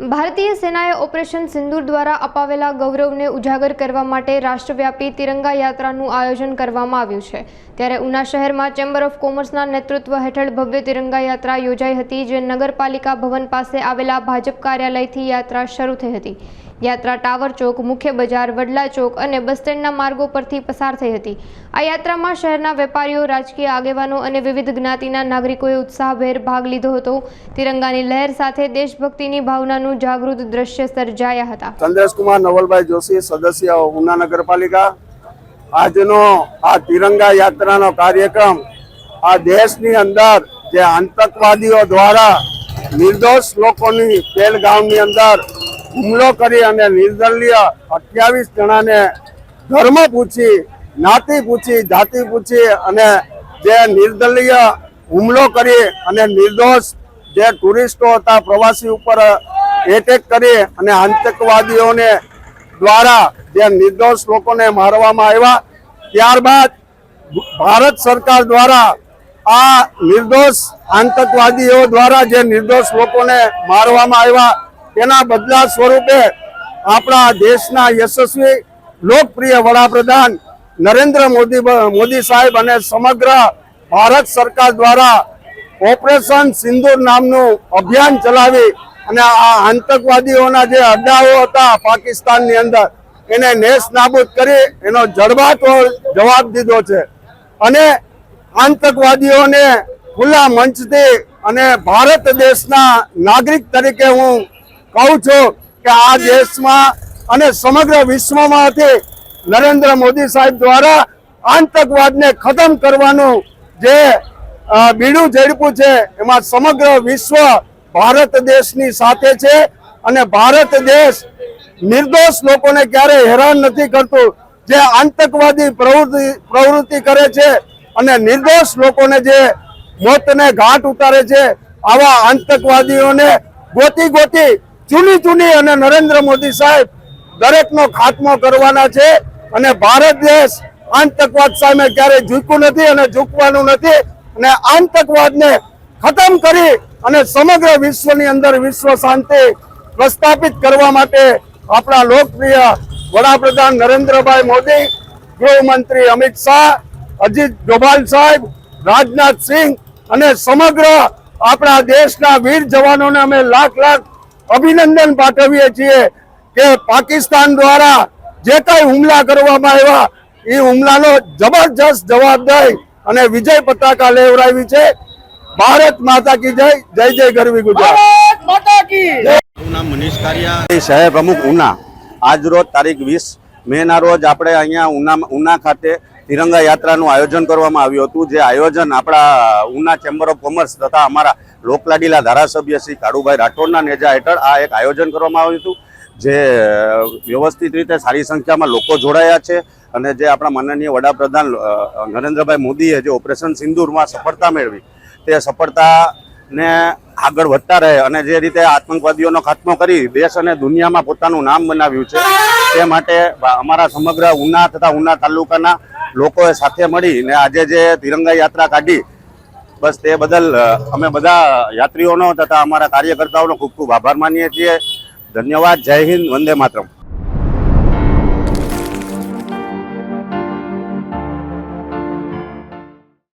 ભારતીય સેનાએ ઓપરેશન સિંદૂર દ્વારા અપાવેલા ગૌરવને ઉજાગર કરવા માટે રાષ્ટ્રવ્યાપી તિરંગા યાત્રાનું આયોજન કરવામાં આવ્યું છે. ત્યારે ઉના શહેરમાં ચેમ્બર ઓફ કોમર્સના નેતૃત્વ હેઠળ ભવ્ય તિરંગા યાત્રા યોજાઈ હતી, જે નગરપાલિકા ભવન પાસે આવેલા ભાજપ કાર્યાલયથી યાત્રા શરૂ થઈ હતી. યાત્રા ટાવર ચોક, મુખ્ય બજાર, વડલા ચોક અને બસ સ્ટેન્ડના માર્ગો પરથી પસાર થઈ હતી. આ યાત્રામાં શહેરના વેપારીઓ, રાજકીય આગેવાનો અને વિવિધ જ્ઞાતિના નાગરિકોએ ઉત્સાહભેર ભાગ લીધો હતો. તિરંગાની લહેર સાથે દેશભક્તિની ભાવનાનું જાગૃત દ્રશ્ય સર્જાયા હતા. ચંદ્રેશકુમાર નવલભાઈ જોશી, સદસ્ય ઉના નગરપાલિકા. આજનો આ તિરંગા યાત્રાનો કાર્યક્રમ આ દેશની અંદર જે આતંકવાદીઓ દ્વારા નિર્દોષ લોકોની પહેલગામની અંદર હુમલો કરી અને નિર્દલીય અઠ્યાવીસ જણાને ધર્મ પૂછી જ્ઞાતિ પૂછી, જાતિ પૂછી અને જે નિર્દલીય હુમલો કરી અને નિર્દોષ જે ટુરિસ્ટો હતા, પ્રવાસી ઉપર એટેક કરી અને આતંકવાદીઓને દ્વારા જે નિર્દોષ લોકોને મારવામાં આવ્યા, ત્યારબાદ ભારત સરકાર દ્વારા આ નિર્દોષ આતંકવાદીઓ દ્વારા જે નિર્દોષ લોકોને મારવામાં આવ્યા તેના બદલા સ્વરૂપે આપણા દેશના યશસ્વી, લોકપ્રિય વડાપ્રધાન નરેન્દ્ર મોદી મોદી સાહેબ અને સમગ્ર ભારત સરકાર દ્વારા ઓપરેશન સિંદૂર નામનું અભિયાન ચલાવી અને આ આતંકવાદીઓના જે અડ્ડાઓ હતા પાકિસ્તાનની અંદર, એને નેસ નાબૂદ કરી, એનો જડબાતો જવાબ દીધો છે. અને આતંકવાદીઓને ખુલ્લા મંચથી અને ભારત દેશના નાગરિક તરીકે હું કહું છું કે આ દેશમાં અને સમગ્ર વિશ્વમાંથી નરેન્દ્ર મોદી સાહેબ દ્વારા આતંકવાદને ખતમ કરવાનું જે બીડું ઝડપું છે, એમાં સમગ્ર વિશ્વ ભારત દેશની સાથે છે અને ભારત દેશ નિર્દોષ લોકોને ક્યારેય હેરાન નથી કરતું. જે આતંકવાદી પ્રવૃત્તિ પ્રવૃત્તિ કરે છે અને નિર્દોષ લોકોને જે મોતને ઘાટ ઉતારે છે, આવા આતંકવાદીઓને ગોતી ગોતી ચૂની જૂની અને નરેન્દ્ર મોદી સાહેબ દરેકનો ખાત્મો કરવાના છે અને ભારત દેશ આતંકવાદ સામે ક્યારેય ઝૂકવું નથી અને ઝૂકવાનું નથી અને આતંકવાદને ખતમ કરી અને સમગ્ર વિશ્વની અંદર વિશ્વ શાંતિ પ્રસ્થાપિત કરવા માટે આપણા લોકપ્રિય વડાપ્રધાન નરેન્દ્રભાઈ મોદી, ગૃહમંત્રી અમિત શાહ, અજીત ડોભાલ સાહેબ, રાજનાથ સિંહ અને સમગ્ર આપણા દેશના વીર જવાનોને અમે લાખ લાખ અભિનંદન પાઠવીએ છીએ કે પાકિસ્તાન દ્વારા જે કઈ હુમલા કરવામાં આવ્યા એ હુમલાનો જબરજસ્ત જવાબ દઈ અને વિજય પતાકા લેવડાવી છે. ભારત માતા કી જય જય જય ગરવી ગુજરાત. નામ મનીષ કારિયા. શહેર પ્રમુખ ઉના. આજ રોજ તારીખ વીસ મે ના રોજ આપણે અહીંયા ઉના ઉના ખાતે તિરંગા યાત્રાનું આયોજન કરવામાં આવ્યું હતું જે આયોજન આપણા ઉના ચેમ્બર ઓફ કોમર્સ તથા અમારા લોકલાડીલા ધારાસભ્ય શ્રી કાળુભાઈ રાઠોડના નેજા હેઠળ આ એક આયોજન કરવામાં આવ્યું હતું, જે વ્યવસ્થિત રીતે સારી સંખ્યામાં લોકો જોડાયા છે અને જે આપણા માનનીય વડાપ્રધાન નરેન્દ્રભાઈ મોદીએ જે ઓપરેશન સિંદૂરમાં સફળતા મેળવી, તે સફળતાને આગળ વધતા રહે અને જે રીતે આતંકવાદીઓનો ખાત્મો કરી દેશ અને દુનિયામાં પોતાનું નામ બનાવ્યું છે, તે માટે અમારા સમગ્ર ઉના તથા ઉના તાલુકાના લોકોએ સાથે મળીને આજે જે તિરંગા યાત્રા કાઢી બસ તે બદલ અમે બધા યાત્રીઓનો તથા અમારા કાર્યકર્તાઓનો ખૂબ ખૂબ આભાર માનીએ છીએ. ધન્યવાદ, જય હિન્દ, વંદે માતરમ.